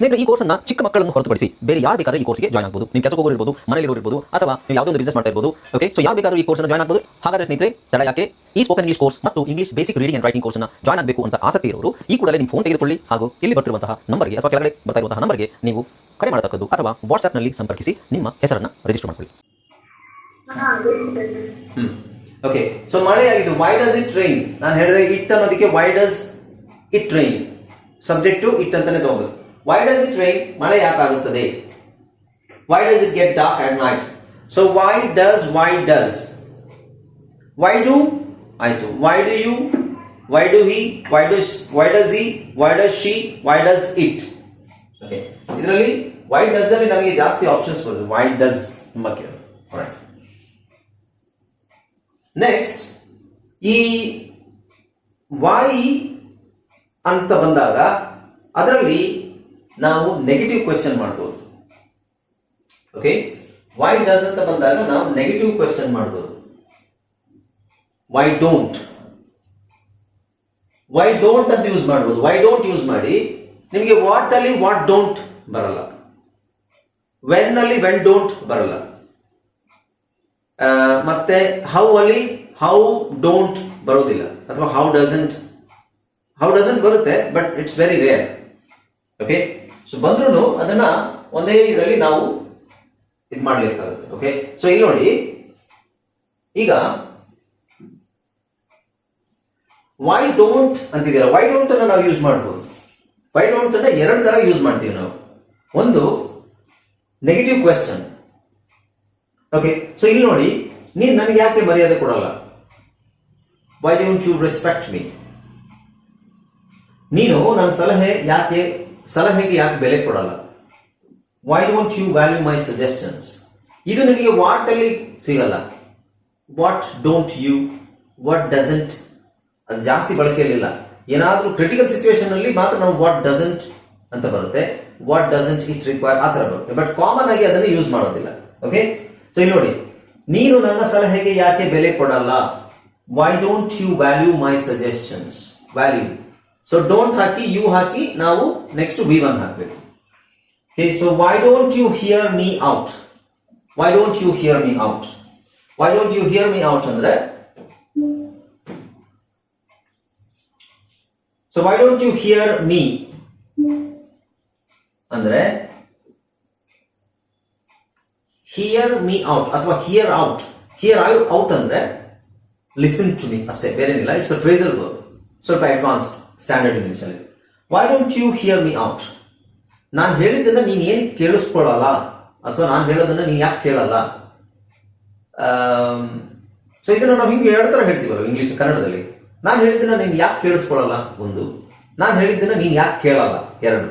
ಸ್ನೇಹಿತರೆ, ಈ ಅನ್ನ ಚಿಕ್ಕ ಮಕ್ಕಳನ್ನು ಹೊರತುಪಡಿಸಿ ಬೇರೆ ಯಾರು ಬೇಕಾದ್ರೆ ಈ ಕೋರ್ಸ್ಗೆ ಜಾಯ್ನ್ ಆಗಬಹುದು ನಿಮ್ಮ ಕೆಲಸ ಹೋಗೋರು ಮನೆಯಲ್ಲಿ ಇರ್ಬೋದು, ಅಥವಾ ನೀವು ಯಾವುದೋ ಒಂದು ಬಿಸ್ನೆಸ್ ಮಾಡ್ತಾ ಇರಬಹುದು ಓಕೆ ಸೊ ಯಾರು ಬೇಕಾದ್ರೂ ಈ ಕೋರ್ಸ್ ಜಾಯ್ನ್ ಆಗಬಹುದು ಹಾಗಾದ್ರೆ ಸ್ನೇಹಿತರೆ, ತಡ ಯಾಕೆ? ಈ ಸ್ಪೋಕನ್ ಇಂಗ್ಲಿಷ್ ಕೋರ್ಸ್ ಮತ್ತು English basic reading and writing ಕೋರ್ಸ್ನ ಜಾಯ್ನ್ ಆಗಬೇಕು ಅಂತ ಆಸಕ್ತಿ ಇರೋರು, ಈ ಕೂಡಲೇ ನಿಮ್ಮ ಫೋನ್ ತೆಗೆದುಕೊಳ್ಳಿ. ಹಾಗೂ ಇಲ್ಲಿ ಬರ್ತಿರುವಂತಹ ನಂಬರ್ಗೆ ಅಥವಾ ಕೆಳಗಡೆ ಬರ್ತಾ ಇರುವಂತಹ ನಂಬರ್ಗೆ ನೀವು ಕರೆ ಮಾಡತಕ್ಕದ್ದು ಅಥವಾ ವಾಟ್ಸ್ಆ್ಯಪ್ನಲ್ಲಿ ಸಂಪರ್ಕಿಸಿ, ನಿಮ್ಮ ಹೆಸರನ್ನು ರಿಜಿಸ್ಟರ್ ಮಾಡ್ಕೊಳ್ಳಿ. ಓಕೆ ನಾನು ಹೇಳಿದೆ ಅನ್ನೋದಕ್ಕೆ ಸಬ್ಜೆಕ್ಟು ಇಟ್ ಅಂತಾನೆ ತಗೋಬೇಕು ವೈ ಡಸ್ ಇಟ್ ರೈನ್ ಮಳೆ ಯಾಕಾಗುತ್ತದೆ why does it get dark at night so why does why does why do ಆಯ್ತು. Why do you why do he why do why does he why does she why does it okay ಇದರಲ್ಲಿ why does ಅಲ್ಲಿ ನಮಗೆ ಜಾಸ್ತಿ options ಬರುತ್ತೆ. Why does ತುಂಬ ಕೇಳಿ. Next ಈ Y ಅಂತ ಬಂದಾಗ ಅದರಲ್ಲಿ ನಾವು ನೆಗೆಟಿವ್ ಕ್ವೆಶನ್ ಮಾಡ್ಬೋದು. ಓಕೆ ವೈ ಡಸ್ ಅಂತ ಬಂದಾಗ ನಾವು ನೆಗೆಟಿವ್ ಕ್ವೆಶನ್ ಮಾಡ್ಬೋದು. ವೈ ಡೋಂಟ್ ವೈ ಡೋಂಟ್ ಅಂತ ಯೂಸ್ ಮಾಡ್ಬೋದು. ವೈ ಡೋಂಟ್ ಯೂಸ್ ಮಾಡಿ ನಿಮಗೆ ವಾಟ್ ಅಲ್ಲಿ ವಾಟ್ ಡೋಂಟ್ ಬರಲ್ಲ. ವೆನ್ ಅಲ್ಲಿ ವೆನ್ ಡೋಂಟ್ ಬರಲ್ಲ. ಮತ್ತೆ ಹೌ ಅಲ್ಲಿ ಹೌ ಡೋಂಟ್ ಬರೋದಿಲ್ಲ. ಅಥವಾ ಹೌ ಡಸಂಟ್ ಹೌ ಡಸಂಟ್ ಬರುತ್ತೆ but it's very rare okay so ಬಂದ್ರೂ ಅದನ್ನ ಒಂದೇ ಇದರಲ್ಲಿ ನಾವು ಇದು ಮಾಡ್ಲಿಕ್ಕಾಗುತ್ತೆ ಓಕೆ ಸೊ ಇಲ್ಲಿ ನೋಡಿ, ಈಗ ವೈ ಡೋಂಟ್ ಅಂತಿದ್ದೀರಾ ವೈ ಡೋಂಟ್ ಅನ್ನ ನಾವು ಯೂಸ್ ಮಾಡ್ಬೋದು. ವೈ ಡೋಂಟ್ ಅನ್ನ ಎರಡು ತರ ಯೂಸ್ ಮಾಡ್ತೀವಿ ನಾವು. ಒಂದು ನೆಗೆಟಿವ್ ಕ್ವೆಶನ್ ಓಕೆ ಸೊ ಇಲ್ಲಿ ನೋಡಿ, ನೀನು ನನಗೆ ಯಾಕೆ ಮರ್ಯಾದೆ ಕೊಡಲ್ಲ? Why don't you respect me ನೀನು ನನ್ನ ಸಲಹೆ ಯಾಕೆ ಸಲಹೆಗೆ ಯಾಕೆ ಬೆಲೆ ಕೊಡಲ್ಲ? ವೈ ಡೋಂಟ್ ಯು ವ್ಯಾಲ್ಯೂ ಮೈ ಸಜೆಸ್ಟನ್ಸ್ ಇದು ನಿಮಗೆ ವಾಟ್ ಅಲ್ಲಿ ಸಿಗಲ್ಲ. What don't you what doesn't ಅದು ಜಾಸ್ತಿ ಬಳಕೆಯಲ್ಲಿಲ್ಲ. ಏನಾದರೂ ಕ್ರಿಟಿಕಲ್ ಸಿಚುವೇಶನ್ ಅಲ್ಲಿ ಮಾತ್ರ ನಾವು ವಾಟ್ ಡಸಂಟ್ ಅಂತ ಬರುತ್ತೆ. ವಾಟ್ ಡಸಂಟ್ ಇಟ್ ರಿಕ್ವೈರ್ ಆ ಥರ ಬರುತ್ತೆ. ಬಟ್ ಕಾಮನ್ ಆಗಿ ಅದನ್ನು ಯೂಸ್ ಮಾಡೋದಿಲ್ಲ. ಓಕೆ ಸೊ ಇಲ್ಲಿ ನೋಡಿ. ನೀನು ನನ್ನ ಸಲಹೆಗೆ ಯಾಕೆ ಬೆಲೆ ಕೊಡಲ್ಲ? Why don't you value my suggestions value so don't hockey you ಹಾಕಿ ನಾವು ನೆಕ್ಸ್ಟ್ ವಿ ಒನ್ ಹಾಕಬೇಕು. So why don't you here me out Y don't you here me out Y don't you here me out ಅಂದ್ರೆ so why don't you here me ಅಂದ್ರೆ here me out ಅಥವಾ here out here out ಅಂದ್ರೆ listen to me ಅಷ್ಟೇ, ಬೇರೇನಿಲ್ಲ. It's a phrasal word ಸ್ವಲ್ಪ advanced standard ಇಂಗ್ಲೀಷಲ್ಲಿ Y don't you here me out ನಾನು ಹೇಳಿದ್ದನ್ನ ನೀನು ಏನು ಕೇಳಿಸ್ಕೊಳ್ಳಲ್ಲ? ಅಥವಾ ನಾನು ಹೇಳೋದನ್ನ ನೀನು ಯಾಕೆ ಕೇಳಲ್ಲ? ಸೊ ಇದನ್ನು ನಾವು ಹಿಂಗೆ ಎರಡು ಥರ ಹೇಳ್ತೀವಲ್ಲ ಇಂಗ್ಲಿಷ್ ಕನ್ನಡದಲ್ಲಿ. ನಾನು ಹೇಳಿದ್ದನ್ನ ನೀನು ಯಾಕೆ ಕೇಳಿಸ್ಕೊಳ್ಳಲ್ಲ? ಒಂದು. ನಾನು ಹೇಳಿದ್ದನ್ನ ನೀನು ಯಾಕೆ ಕೇಳಲ್ಲ? ಎರಡು.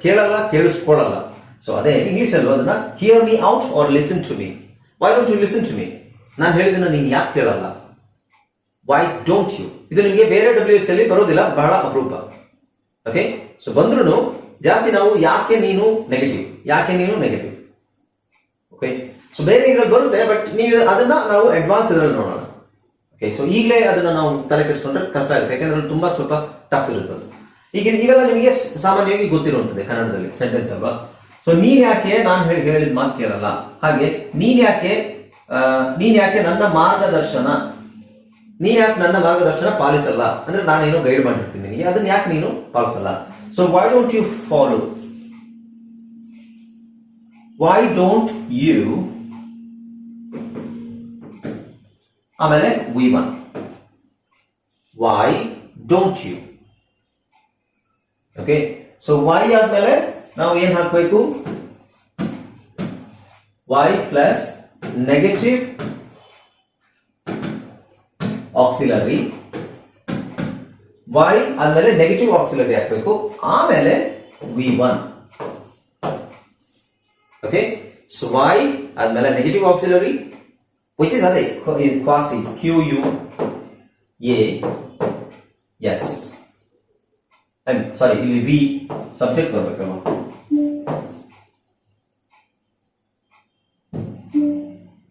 ಕೇಳಲ್ಲ, ಕೇಳಿಸ್ಕೊಳ್ಳಲ್ಲ. ಸೊ ಅದೇ ಇಂಗ್ಲಿಷ್ ಅಲ್ಲೂ ಅದನ್ನ? Here me out R listen to me why don't you listen to me ನಾನು ಹೇಳಿದ್ದನ್ನ ನೀನು ಯಾಕೆ ಕೇಳಲ್ಲ? ವೈ ಡೋಂಟ್ ಯು ಇದು ನಿಮಗೆ ಬೇರೆ ಡಬ್ಲ್ಯೂ ಎಚ್ ಅಲ್ಲಿ ಬರೋದಿಲ್ಲ, ಬಹಳ ಅಪರೂಪ. ಓಕೆ ಸೊ ಬಂದ್ರು ಜಾಸ್ತಿ ನಾವು ಯಾಕೆ ನೀನು ನೆಗೆಟಿವ್ ಯಾಕೆ ನೀನು ನೆಗೆಟಿವ್ ಓಕೆ ಸೊ ಬೇರೆ ಇದ್ರಲ್ಲಿ ಬರುತ್ತೆ ಬಟ್ ನೀವು ಅದನ್ನ ನಾವು ಅಡ್ವಾನ್ಸ್ ಇದರಲ್ಲಿ ನೋಡೋಣ. ಓಕೆ ಸೊ ಈಗಲೇ ಅದನ್ನ ನಾವು ತಲೆ ಕೆಡಿಸ್ಕೊಂಡ್ರೆ ಕಷ್ಟ ಆಗುತ್ತೆ, ಯಾಕಂದ್ರೆ ತುಂಬಾ ಸ್ವಲ್ಪ ಟಫ್ ಇರುತ್ತೆ ಅದು. ಈಗ ಇವೆಲ್ಲ ನಿಮಗೆ ಸಾಮಾನ್ಯವಾಗಿ ಗೊತ್ತಿರುವಂತದ್ದು ಕನ್ನಡದಲ್ಲಿ ಸೆಂಟೆನ್ಸ್ ಅಲ್ವಾ? ಸೊ ನೀನ್ ಯಾಕೆ ನಾನು ಹೇಳಿ ಹೇಳಿದ ಮಾತು ಕೇಳಲ್ಲ? ಹಾಗೆ, ನೀನ್ ಯಾಕೆ ನೀನ್ ಯಾಕೆ ನನ್ನ ಮಾರ್ಗದರ್ಶನ ನೀನ್ ಯಾಕೆ ನನ್ನ ಮಾರ್ಗದರ್ಶನ ಪಾಲಿಸಲ್ಲ? ಅಂದ್ರೆ ನಾನೇನು ಗೈಡ್ ಮಾಡಿರ್ತೀನಿ ನಿನಗೆ ಅದನ್ನ ಯಾಕೆ ನೀನು ಪಾಲಿಸಲ್ಲ? So why don't you follow why don't you ಆಮೇಲೆ V one why don't you okay so why ಆದ್ಮೇಲೆ ನಾವು ಏನ್ ಹಾಕ್ಬೇಕು? ವೈ ಪ್ಲಸ್ ನೆಗೆಟಿವ್ ಆಕ್ಸಿಲರಿ ವೈ ಆದ್ಮೇಲೆ ನೆಗೆಟಿವ್ ಆಕ್ಸಿಲರಿ ಹಾಕ್ಬೇಕು ಆಮೇಲೆ V one okay so why ಆದ್ಮೇಲೆ ನೆಗೆಟಿವ್ ಆಕ್ಸಿಲರಿ ವಿಚ್ ಇಸ್ ಅದೇ quasi Q U A S ಸಾರಿ ಇಲ್ಲಿ V subject ಬರ್ಬೇಕಲ್ವ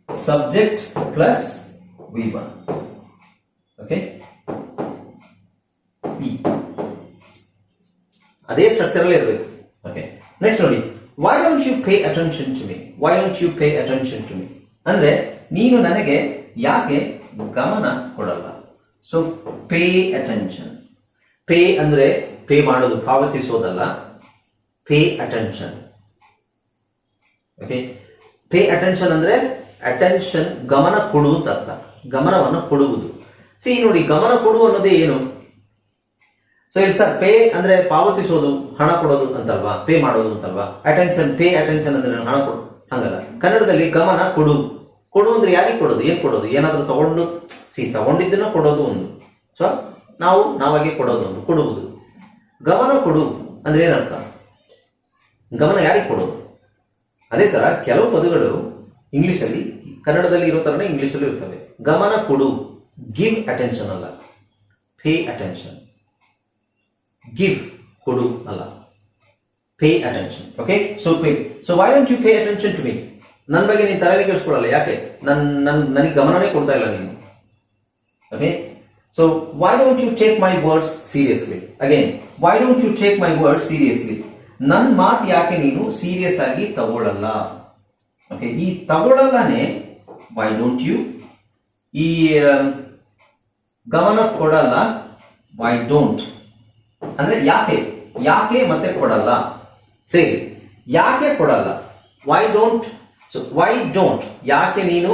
subject plus V one okay ಅದೇ ಸ್ಟ್ರಕ್ಚರ್ ಅಲ್ಲಿ ಇರಬೇಕು. ಓಕೆ ನೆಕ್ಸ್ಟ್ ನೋಡಿ. Why don't you pay attention to me why don't you pay attention to me ಅಂದ್ರೆ ನೀನು ನನಗೆ ಯಾಕೆ ಗಮನ ಕೊಡಲ್ಲ? ಸೊ ಪೇ ಅಟೆನ್ಷನ್ ಪೇ ಅಂದ್ರೆ ಪೇ ಮಾಡೋದು, ಪಾವತಿಸೋದಲ್ಲ. Pay attention okay pay attention ಅಂದ್ರೆ ಅಟೆನ್ಷನ್ ಗಮನ ಕೊಡುವುದು ಅಂತ ಅರ್ಥ ಗಮನವನ್ನು ಕೊಡುವುದು. ಸಿ ನೋಡಿ, ಗಮನ ಕೊಡು ಅನ್ನೋದೇ ಏನು? ಸೊ ಇಲ್ಲಿ ಸರ್ ಪೇ ಅಂದ್ರೆ ಪಾವತಿಸೋದು, ಹಣ ಕೊಡೋದು ಅಂತಲ್ವಾ? ಪೇ ಮಾಡೋದು ಅಂತಲ್ವಾ? ಅಟೆನ್ಷನ್ ಪೇ ಅಟೆನ್ಷನ್ ಅಂದ್ರೆ ಹಣ ಕೊಡು. ಹಂಗಲ್ಲ. ಕನ್ನಡದಲ್ಲಿ ಗಮನ ಕೊಡು. ಕೊಡು ಅಂದ್ರೆ ಯಾರಿಗೆ ಕೊಡೋದು? ಏನ್ ಕೊಡೋದು? ಏನಾದ್ರೂ ತಗೊಂಡು ಸಿ ತಗೊಂಡಿದ್ದನ್ನ ಕೊಡೋದು ಒಂದು. ಸೊ ನಾವು, ನಾವಾಗೆ ಕೊಡೋದು ಒಂದು. ಕೊಡುವುದು. ಗಮನ ಕೊಡು ಅಂದ್ರೆ ಏನರ್ಥ? ಗಮನ ಯಾರಿಗೆ ಕೊಡೋದು? ಅದೇ ತರ ಕೆಲವು ಪದಗಳು ಇಂಗ್ಲಿಷಲ್ಲಿ, ಕನ್ನಡದಲ್ಲಿ ಇರೋ ತರನೇ ಇಂಗ್ಲಿಷಲ್ಲೂ ಇರ್ತವೆ. ಗಮನ ಕೊಡು. ಗಿವ್ ಅಟೆನ್ಷನ್ ಅಲ್ಲ. ಪೇ ಅಟೆನ್ಷನ್ ಗಿವ್ ಕೊಡು ಅಲ್ಲ. Pay attention okay so pay so why don't you pay attention to me ನನ್ನ ಬಗ್ಗೆ ನೀನು ತರಲಿ ಕೇಳಿಸ್ಕೊಳ್ಳಲ್ಲ ಯಾಕೆ? ನನ್ನ ನನ್, ನನಗೆ ಗಮನನೇ ಕೊಡ್ತಾ ಇಲ್ಲ ನೀನು. Okay so why don't you take my words seriously again why don't you take my words seriously ನನ್ನ ಮಾತು ಯಾಕೆ ನೀನು ಸೀರಿಯಸ್ ಆಗಿ ತಗೊಳ್ಳಲ್ಲ ಓಕೆ ಈ ತಗೊಳ್ಳಲ್ಲನೇ ವೈ ಡೋಂಟ್ ಯು ಈ ಗಮನ ಕೊಡಲ್ಲ ವೈ ಡೋಂಟ್ ಅಂದ್ರೆ ಯಾಕೆ? ಯಾಕೆ ಮತ್ತೆ ಕೊಡಲ್ಲ? ಸರಿ ಯಾಕೆ ಕೊಡಲ್ಲ? Why don't so why don't ಯಾಕೆ ನೀನು?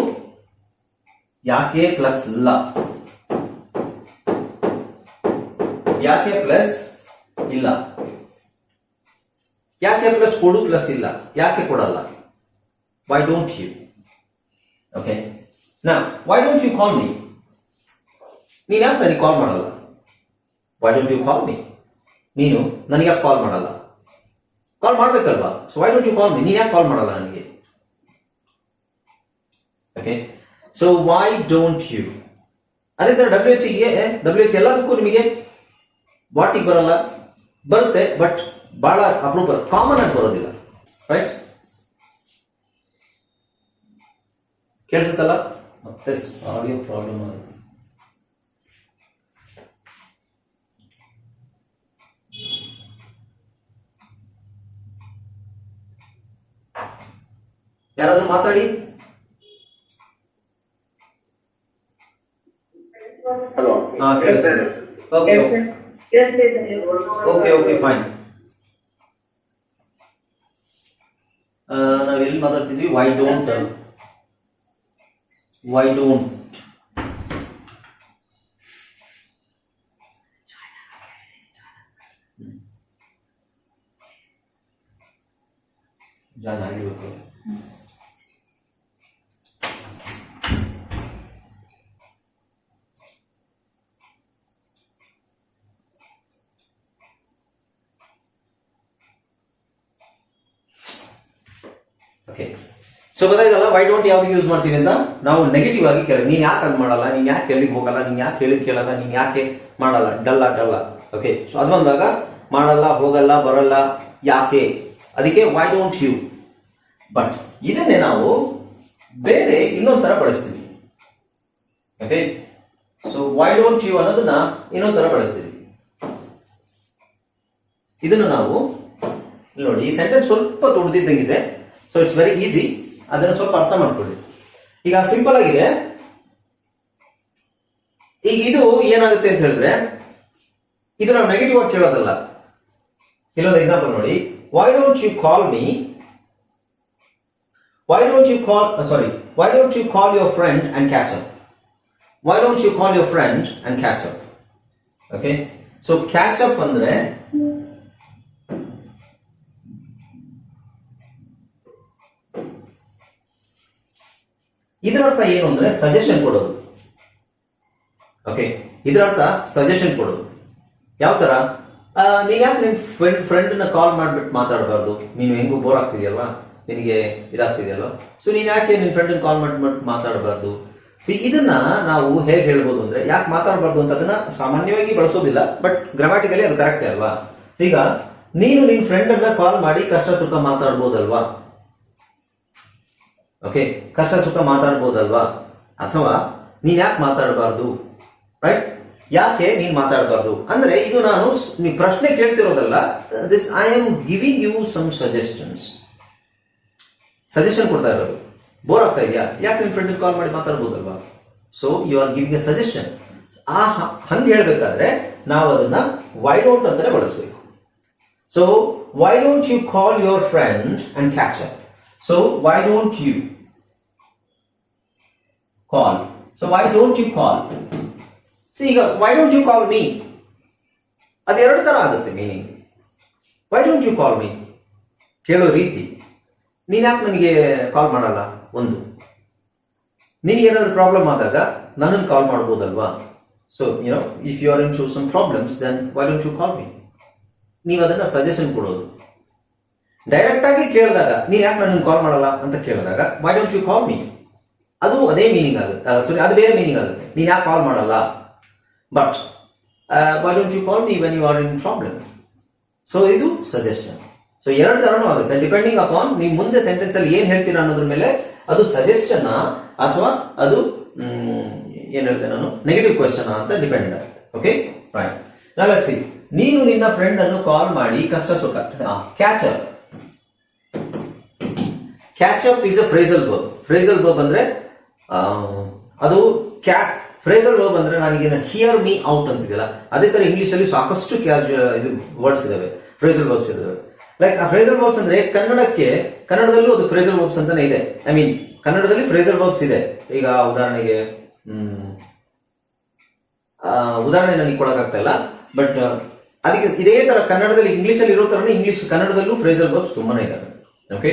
ಯಾಕೆ ಪ್ಲಸ್ ಲ ಯಾಕೆ ಪ್ಲಸ್ ಇಲ್ಲ? ಯಾಕೆ ಪ್ಲಸ್ ಕೊಡು ಪ್ಲಸ್ ಇಲ್ಲ? ಯಾಕೆ ಕೊಡಲ್ಲ? ವೈ ಡೋಂಟ್ ಯು ಓಕೆ ನಾ why don't you call me ನೀನು ಯಾಕೆ ನನಗೆ ಕಾಲ್ ಮಾಡಲ್ಲ? Why don't you call me ನೀನು ನನಗೆ ಯಾಕೆ ಕಾಲ್ ಮಾಡಲ್ಲ? ಕಾಲ್ ಮಾಡಬೇಕಲ್ವಾ? So why don't you call me ನೀನು ಯಾಕೆ ಕಾಲ್ ಮಾಡಲ್ಲ ನನಗೆ? Okay so why don't you ಅದೇ ಥರ ಡಬ್ಲ್ಯೂ ಎಚ್ಗೆ ಡಬ್ಲ್ಯೂ ಎಚ್ ಎಲ್ಲದಕ್ಕೂ ನಿಮಗೆ ವಾಟಿಗೆ ಬರಲ್ಲ. ಬರುತ್ತೆ ಬಟ್ ಬಹಳ ಅಪರೂಪ ಕಾಮನ್ ಆಗಿ ಬರೋದಿಲ್ಲ. ರೈಟ್ ಕೇಳಿಸುತ್ತಲ್ಲ? ಮತ್ತೆ ಆಡಿಯೋ ಪ್ರಾಬ್ಲಮ್ ಆಗುತ್ತೆ. ಯಾರಾದ್ರೂ ಮಾತಾಡಿ? ಹಲೋ ಹಾ ಕೇಳಿಸ್ತಿದೆ. ಓಕೆ ಓಕೆ ಓಕೆ ಫೈನ್ ನಾವ್ ಎಲ್ಲಿ ಮಾತಾಡ್ತಿದ್ವಿ? Why don't why don't join ಆಗಿರ್ಬೇಕು ಓಕೆ ಸೊ ಗೊತ್ತಾಯ್ತಲ್ಲ ವೈ ಡೋಂಟ್ ಯಾವ್ದು ಯೂಸ್ ಮಾಡ್ತೀವಿ ಅಂತ ನಾವು ನೆಗೆಟಿವ್ ಆಗಿ ಕೇಳಿ ನೀನ್ ಯಾಕೆ ಅದ್ ಮಾಡಲ್ಲ? ನೀನ್ ಯಾಕೆ ಎಲ್ಲಿಗೆ ಹೋಗಲ್ಲ? ನೀನ್ ಯಾಕೆ ಹೇಳಿದ್ ಕೇಳಲ್ಲ? ನೀನ್ ಯಾಕೆ ಮಾಡಲ್ಲ? ಡಲ್ಲ ಡಲ್ಲ. ಓಕೆ ಸೊ ಅದು ಬಂದಾಗ ಮಾಡಲ್ಲ, ಹೋಗಲ್ಲ, ಬರಲ್ಲ, ಯಾಕೆ? ಅದಕ್ಕೆ ವೈ ಡೋಂಟ್ ಯು ಬಟ್ ಇದನ್ನೇ ನಾವು ಬೇರೆ ಇನ್ನೊಂದ್ ತರ ಬಳಸ್ತೀವಿ. Okay so why don't you ಅನ್ನೋದನ್ನ ಇನ್ನೊಂದ್ ತರ ಬಳಸ್ತೀವಿ. ಇದನ್ನು ನಾವು ನೋಡಿ, ಈ ಸೆಂಟೆನ್ಸ್ ಸ್ವಲ್ಪ ದೊಡ್ಡದಿದ್ದಂಗಿದೆ ಸೊ ಇಟ್ಸ್ ವೆರಿ ಈಸಿ ಅದನ್ನು ಸ್ವಲ್ಪ ಅರ್ಥ ಮಾಡ್ಕೊಳ್ಳಿ. ಈಗ ಸಿಂಪಲ್ ಆಗಿದೆ. ಈಗ ಇದು ಏನಾಗುತ್ತೆ ಅಂತ ಹೇಳಿದ್ರೆ, ಇದು ನಾವು ನೆಗೆಟಿವ್ ಆಗಿ ಕೇಳೋದಲ್ಲ. ಇಲ್ಲೊಂದು ಎಕ್ಸಾಂಪಲ್ ನೋಡಿ. Why don't you call me why don't you call sorry why don't you call your friend and catch up why don't you call your friend and catch up okay so catch up ಅಂದ್ರೆ ಇದರ ಅರ್ಥ ಏನು ಅಂದ್ರೆ suggestion ಕೊಡೋದು. Okay ಇದರ ಅರ್ಥ suggestion ಕೊಡೋದು. ಯಾವ ತರ? ನೀನ್ ಯಾಕೆ ನಿನ್ ಫ್ರೆಂಡ್ ಫ್ರೆಂಡ್ನ ಕಾಲ್ ಮಾಡ್ಬಿಟ್ಟು ಮಾತಾಡಬಾರ್ದು? ನೀನು ಹೆಂಗೂ ಬೋರ್ ಆಗ್ತಿದೆಯಲ್ವಾ? ನಿನಗೆ ಇದಾಗ್ತಿದೆಯಲ್ವಾ? ಸೊ ನೀನ್ ಯಾಕೆ ನಿನ್ ಫ್ರೆಂಡ್ ಕಾಲ್ ಮಾಡ್ಬಿಟ್ಟು ಮಾತಾಡಬಾರ್ದು? ಸಿ ಇದನ್ನ ನಾವು ಹೇಗೆ ಹೇಳ್ಬೋದು ಅಂದ್ರೆ ಯಾಕೆ ಮಾತಾಡಬಾರ್ದು ಅಂತ ಅದನ್ನ ಸಾಮಾನ್ಯವಾಗಿ ಬಳಸೋದಿಲ್ಲ ಬಟ್ ಗ್ರಾಮ್ಯಾಟಿಕಲಿ ಅದು ಕರೆಕ್ಟ್ ಅಲ್ವಾ? ಈಗ, ನೀನು ನಿನ್ ಫ್ರೆಂಡ್ ಅನ್ನ ಕಾಲ್ ಮಾಡಿ ಕಷ್ಟ ಸುಖ ಮಾತಾಡ್ಬೋದಲ್ವಾ? ಓಕೆ ಕಷ್ಟ ಸುಖ ಮಾತಾಡ್ಬೋದಲ್ವಾ? ಅಥವಾ ನೀನ್ ಯಾಕೆ ಮಾತಾಡಬಾರ್ದು? ರೈಟ್ ಯಾಕೆ ನೀನ್ ಮಾತಾಡಬಾರ್ದು? ಅಂದ್ರೆ ಇದು ನಾನು ನೀವು ಪ್ರಶ್ನೆ ಕೇಳ್ತಿರೋದಲ್ಲ this I am giving you some suggestions suggestion ಕೊಡ್ತಾ ಇರೋದು. ಬೋರ್ ಆಗ್ತಾ ಇದೆಯಾ? ಯಾಕೆ ನಿಮ್ ಫ್ರೆಂಡ್ ಕಾಲ್ ಮಾಡಿ ಮಾತಾಡ್ಬೋದಲ್ವಾ? So you are giving a suggestion ಆ ಹಂಗೆ ಹೇಳ್ಬೇಕಾದ್ರೆ ನಾವು ಅದನ್ನ ವೈ ಡೋಂಟ್ ಅಂತಾನೆ ಬಳಸಬೇಕು. So why don't you call your friend and catch? So, why don't you call? So, why don't you call? See, ಈಗ why don't you call me? ಎರಡು ತರ ಆಗುತ್ತೆ meaning why don't you call me ಕೇಳೋ ರೀತಿ. ನೀನ್ಯಾಕೆ ನನಗೆ call ಮಾಡಲ್ಲ? ಒಂದು. ನಿನಗೆ ಏನಾದ್ರು ಪ್ರಾಬ್ಲಮ್ ಆದಾಗ ನನ್ನನ್ನು ಕಾಲ್ ಮಾಡ್ಬೋದಲ್ವಾ? So you know if you are in ಶೂ some problems then why don't you call me ನೀವು ಅದನ್ನು ಸಜೆಷನ್ ಕೊಡೋದು. ಡೈರೆಕ್ಟ್ ಆಗಿ ಕೇಳಿದಾಗ, ನೀನ್ ಯಾಕೆ ನನ್ನ ಕಾಲ್ ಮಾಡಲ್ಲ ಅಂತ ಕೇಳಿದಾಗ why don't you call me ಅದು ಅದೇ ಮೀನಿಂಗ್ ಆಗುತ್ತೆ. ಸಾರಿ ಅದು ಬೇರೆ ಮೀನಿಂಗ್ ಆಗುತ್ತೆ. ನೀನ್ ಯಾಕೆ ಕಾಲ್ ಮಾಡಲ್ಲ? But why don't you call me when you are in problem so ಇದು ಸಜೆಷನ್ ಸೊ ಎರಡು ತರನೂ ಆಗುತ್ತೆ. ಡಿಪೆಂಡಿಂಗ್ ಅಪಾನ್ ನೀವು ಮುಂದೆ ಸೆಂಟೆನ್ಸ್ ಅಲ್ಲಿ ಏನ್ ಹೇಳ್ತೀರಾ ಅನ್ನೋದ್ರ ಮೇಲೆ ಅದು ಸಜೆಷನ್ ಅಥವಾ ಅದು ಏನ್ ಹೇಳ್ತೆ ನಾನು? ನೆಗೆಟಿವ್ ಕ್ವಶನ್ ಅಂತ ಡಿಪೆಂಡ್ ಆಗುತ್ತೆ. ಓಕೆ ರೈಟ್ ಸಿ ನೀನು ನಿನ್ನ ಫ್ರೆಂಡ್ ಅನ್ನು ಕಾಲ್ ಮಾಡಿ ಕಷ್ಟ ಸುಖ catch up catch up is a phrasal verb phrasal verb ಅಂದ್ರೆ ಆ, ಅದು ಕ್ಯಾ ಫ್ರೇಸಲ್ ವರ್ಬ್ ಅಂದ್ರೆ ನನಗೆ ಹಿಯರ್ ಮೀ ಔಟ್ ಅಂತಿದೆಯಲ್ಲ ಅದೇ ತರ ಇಂಗ್ಲಿಷ್ ಅಲ್ಲಿ ಸಾಕಷ್ಟು ಕ್ಯಾಶುವಲ್ ಇದು ವರ್ಡ್ಸ್ ಇದಾವೆ ಫ್ರೇಸಲ್ ವರ್ಬ್ಸ್ ಇದಾವೆ. ಲೈಕ್ ಆ ಫ್ರೇಸಲ್ ವರ್ಬ್ಸ್ ಅಂದ್ರೆ ಕನ್ನಡಕ್ಕೆ ಕನ್ನಡದಲ್ಲೂ ಅದು ಫ್ರೇಸಲ್ ವರ್ಬ್ಸ್ ಅಂತಾನೆ ಇದೆ. ಐ ಮೀನ್ ಕನ್ನಡದಲ್ಲಿ ಫ್ರೇಸಲ್ ವರ್ಬ್ಸ್ ಇದೆ. ಈಗ ಉದಾಹರಣೆಗೆ ಉದಾಹರಣೆ ನನಗೆ ಕೊಡಕ್ಕಾಗ್ತಾ ಇಲ್ಲ ಬಟ್ ಅದಕ್ಕೆ ಇದೇ ತರ ಕನ್ನಡದಲ್ಲಿ ಇಂಗ್ಲಿಷ್ ಅಲ್ಲಿ ಇರೋ ತರನೇ ಇಂಗ್ಲಿಷ್ ಕನ್ನಡದಲ್ಲೂ ಫ್ರೇಸಲ್ ವರ್ಬ್ಸ್ ತುಂಬಾನೇ ಇದಾವೆ. ಓಕೆ